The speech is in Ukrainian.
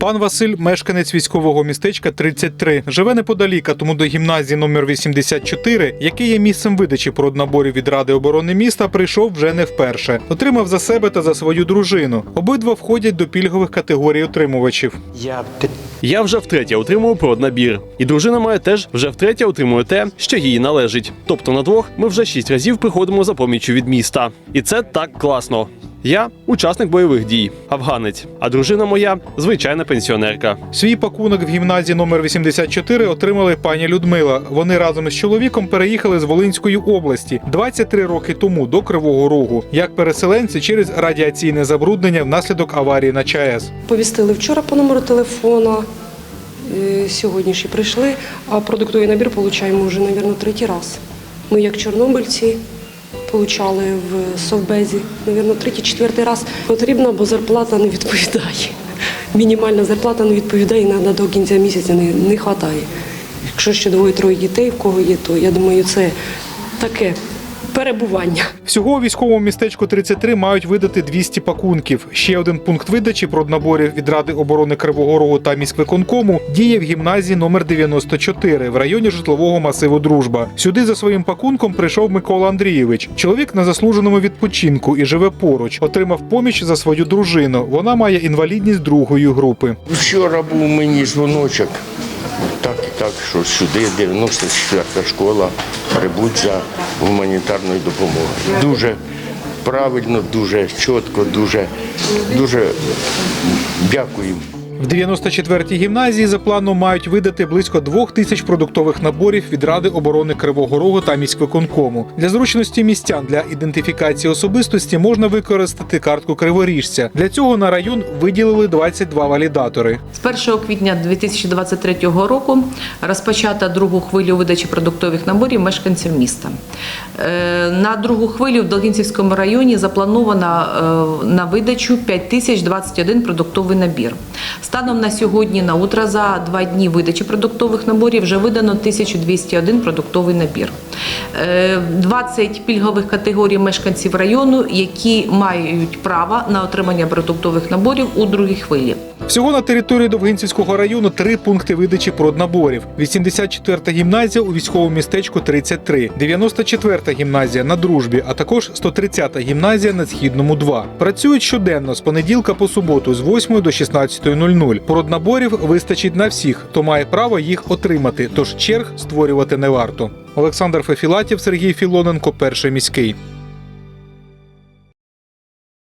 Пан Василь, мешканець військового містечка 33, живе неподалік, а тому до гімназії номер 84, який є місцем видачі проднаборів від Ради оборони міста, прийшов вже не вперше. Отримав за себе та за свою дружину. Обидва входять до пільгових категорій отримувачів. Я Я вже втретє отримую проднабір. І дружина моя теж вже втретє отримує те, що їй належить. Тобто на двох ми вже шість разів приходимо за поміччю від міста. І це так класно. Я учасник бойових дій, афганець, а дружина моя звичайна пенсіонерка. Свій пакунок в гімназії номер 84 отримали пані Людмила. Вони разом із чоловіком переїхали з Волинської області 23 роки тому до Кривого Рогу, як переселенці через радіаційне забруднення внаслідок аварії на ЧАЕС. Повістили вчора по номеру телефона. е, Сьогодні і прийшли, а продуктовий набір отримуємо вже, мабуть, третій раз. Ми, як чорнобильці, отримали в Совбезі, мабуть, третій, четвертий раз. Потрібно, бо зарплата не відповідає. Мінімальна зарплата не відповідає, іноді до кінця місяця не, не вистачає. Якщо ще двоє-троє дітей, в кого є, то я думаю, це таке перебування. Всього у військовому містечку 33 мають видати 200 пакунків. Ще один пункт видачі проднаборів від Ради оборони Кривого Рогу та міськвиконкому діє в гімназії номер 94 в районі житлового масиву Дружба. Сюди за своїм пакунком прийшов Микола Андрійович. Чоловік на заслуженому відпочинку і живе поруч. Отримав поміч за свою дружину. Вона має інвалідність другої групи. Вчора був мені дзвоночок. Так так, що сюди 94-та школа прибудь за гуманітарною допомогою. Дуже правильно, дуже чітко, дуже, дуже дякую. В 94-й гімназії за планом мають видати близько двох тисяч продуктових наборів від Ради оборони Кривого Рогу та міськвиконкому. Для зручності містян для ідентифікації особистості можна використати картку криворіжця. Для цього на район виділили 22 валідатори. З 1 квітня 2023 року розпочата другу хвилю видачі продуктових наборів мешканців міста. Е, На другу хвилю в Долгінцівському районі заплановано е, на видачу 5021 продуктовий набір. Станом на сьогодні на утро за два дні видачі продуктових наборів вже видано 1201 продуктовий набір. Е, 20 пільгових категорій мешканців району, які мають право на отримання продуктових наборів у другій хвилі. Всього на території Довгинцівського району три пункти видачі проднаборів: 84-та гімназія у військовому містечку 33, 94-та гімназія на дружбі, а також 130-та гімназія на східному 2. Працюють щоденно з понеділка по суботу з 8 до 16.00. Проднаборів вистачить на всіх, хто має право їх отримати. Тож черг створювати не варто. Олександр Фефілатів, Сергій Філоненко, перший міський.